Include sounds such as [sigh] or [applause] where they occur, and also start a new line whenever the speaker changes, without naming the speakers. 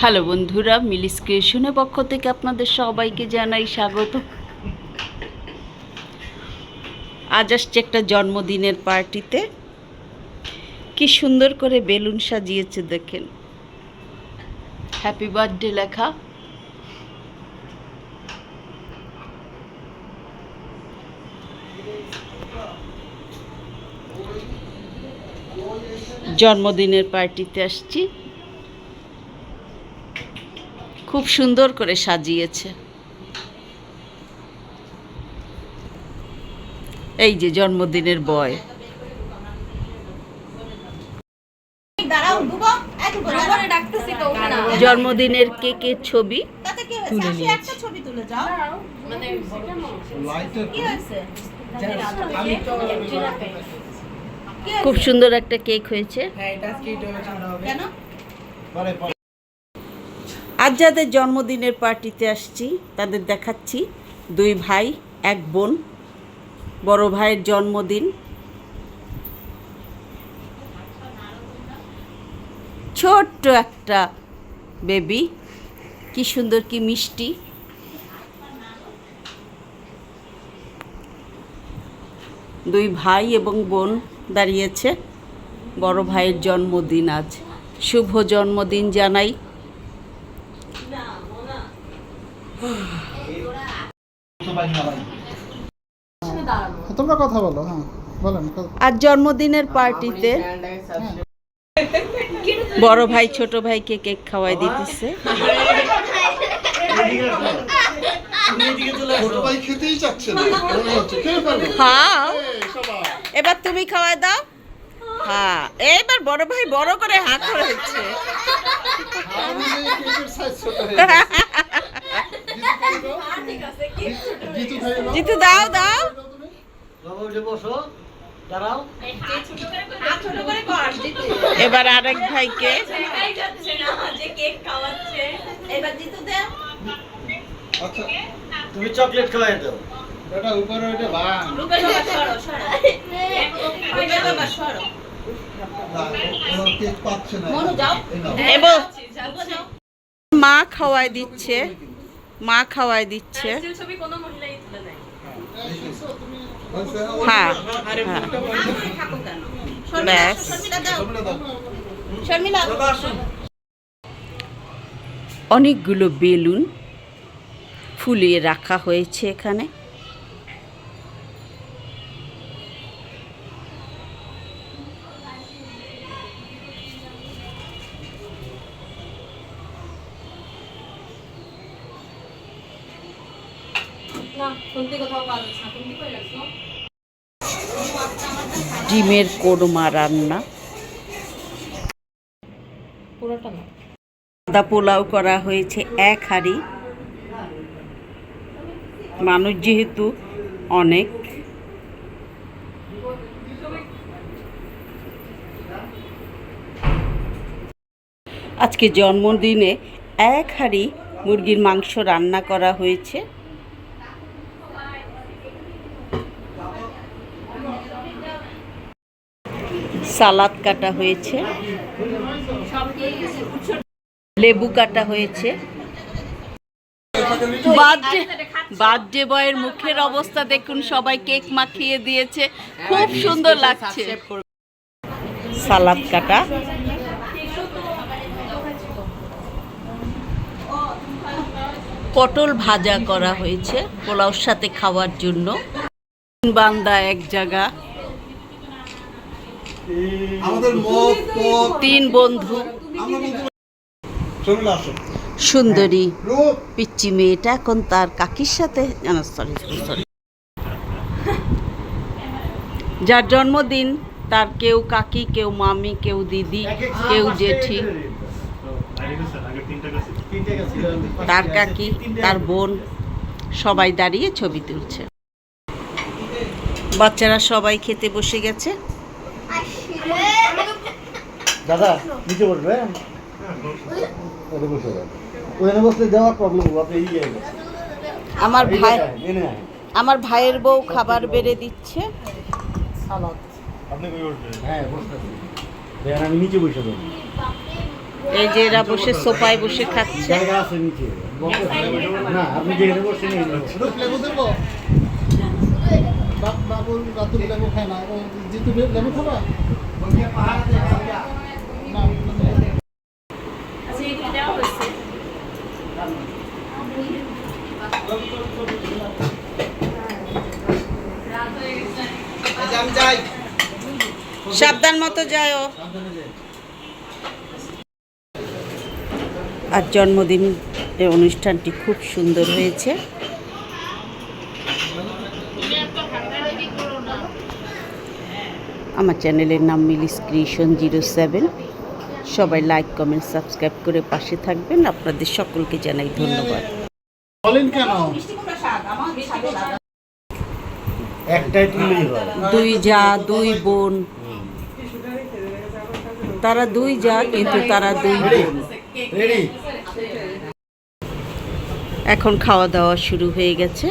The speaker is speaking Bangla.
হ্যালো বন্ধুরা, মিলিস ক্রিয়েশনের পক্ষ থেকে আপনাদের সবাইকে জানাই স্বাগত। আজ আসছে একটা জন্মদিনের পার্টিতে। কি সুন্দর করে বেলুন সাজিয়েছে, দেখেন। হ্যাপি বার্থডে লেখা। জন্মদিনের পার্টিতে আসছি। খুব সুন্দর করে সাজিয়েছে। এই যে জন্মদিনের বয়। জন্মদিনের কেকের ছবি
ছবি তুলে যাও।
মানে
কি হয়েছে?
খুব সুন্দর একটা কেক হয়েছে।
কেন?
আজ যাদের জন্মদিনের পার্টিতে আসছি, তাদের দেখাচ্ছি দুই ভাই, এক বোন। বড় ভাইয়ের জন্মদিন। ছোট্ট একটা বেবি। কি সুন্দর, কি মিষ্টি। দুই ভাই এবং বোন দাঁড়িয়েছে। বড় ভাইয়ের জন্মদিন আজ। শুভ জন্মদিন জানাই। [sighs]
তোমরা কথা বলো হ্যাঁ বলেন
আজ জন্মদিনের পার্টিতে বড় ভাই ছোট ভাইকে কেক খাওয়াই দিতেছে। হ্যাঁ। এবার তুমি খাওয়াই দাও। হ্যাঁ। এবার বড় ভাই বড় করে হাত করেছে
আর অনুযায়ী কেকের size ছোট হয়ে গেছে। জিতু দাও।
দাও
বসো দাঁড়াও
এবার আরেক ভাইকে
দেখাই যাচ্ছে না যে কেক খাওয়াচ্ছে
এবার জিতু দে
আচ্ছা
তুমি চকলেট খাওয়াই দাও
এটা উপরে ওইটা ভাঙ
রূপে সরো সরো রূপে বাবা সরো
না, কোনো পাচ্ছে না
মনু যাও
এই নাও।
এবং
যাব যাও
মা খাওয়াই দিচ্ছে মা খাওয়াই দিচ্ছে? হ্যাঁ হ্যাঁ ব্যাস। অনেকগুলো বেলুন ফুলিয়ে রাখা হয়েছে এখানে ডিমের কোরমা রান্না। সাদা পোলাও করা হয়েছে এক হাঁড়ি। মানুষ যেহেতু অনেক। আজকে জন্মদিনে এক হাঁড়ি মুরগির মাংস রান্না করা হয়েছে। সালাদ কাটা হয়েছে। লেবু কাটা হয়েছে। বার্থডে বার্থডে বয়ের মুখের অবস্থা দেখুন, সবাই কেক মাখিয়ে দিয়েছে। খুব সুন্দর লাগছে। সালাদ কাটা। পটল ভাজা করা হয়েছে পোলাওর সাথে খাওয়ার জন্য। বান্দা এক জায়গা।
আমাদের
তিন বন্ধু। সুন্দরী।
রূপ
পিচ্চি মেয়েটা এখন তার কাকির সাথে সরি সরি যার জন্মদিন তার কেউ কাকি কেউ মামি কেউ দিদি কেউ জেঠি। তার কাকি তার বোন সবাই দাঁড়িয়ে ছবি তুলছে। বাচ্চারা সবাই খেতে বসে গেছে।
দাদা নিচে বসবে? হ্যাঁ? বসে যাবে ওখানে বসলে যাওয়ার প্রবলেম হবে আপনি এই
আমার ভাই আমার ভাইয়ের বউ খাবার বেড়ে দিচ্ছে।
আপনি কই বসবেন? হ্যাঁ বসতে দেখেন আমি নিচে বসে যাব
এই যে এরা বসে সোফায় বসে খাচ্ছে।
জায়গা আছে নিচে। না আপনি যেখানে
লেবু দেবো? বাবুল রাতুল লেবু খায় না। জিতু লেবু খাবা?
আচ্ছা
সাবধান মতো যাও আর জন্মদিন অনুষ্ঠানটি খুব সুন্দর হয়েছে। আমার চ্যানেলের নাম মিলিস ক্রিয়েশন জিরো সেভেন। সবাই লাইক কমেন্ট সাবস্ক্রাইব করে পাশে থাকবেন। আপনাদের সকলকে জানাই ধন্যবাদ।
বলেন কেন?
একটাই
দুই যা দুই বোন। তারা দুই যা কিন্তু তারা দুই বোন। এখন খাওয়া দাওয়া শুরু হয়ে গেছে।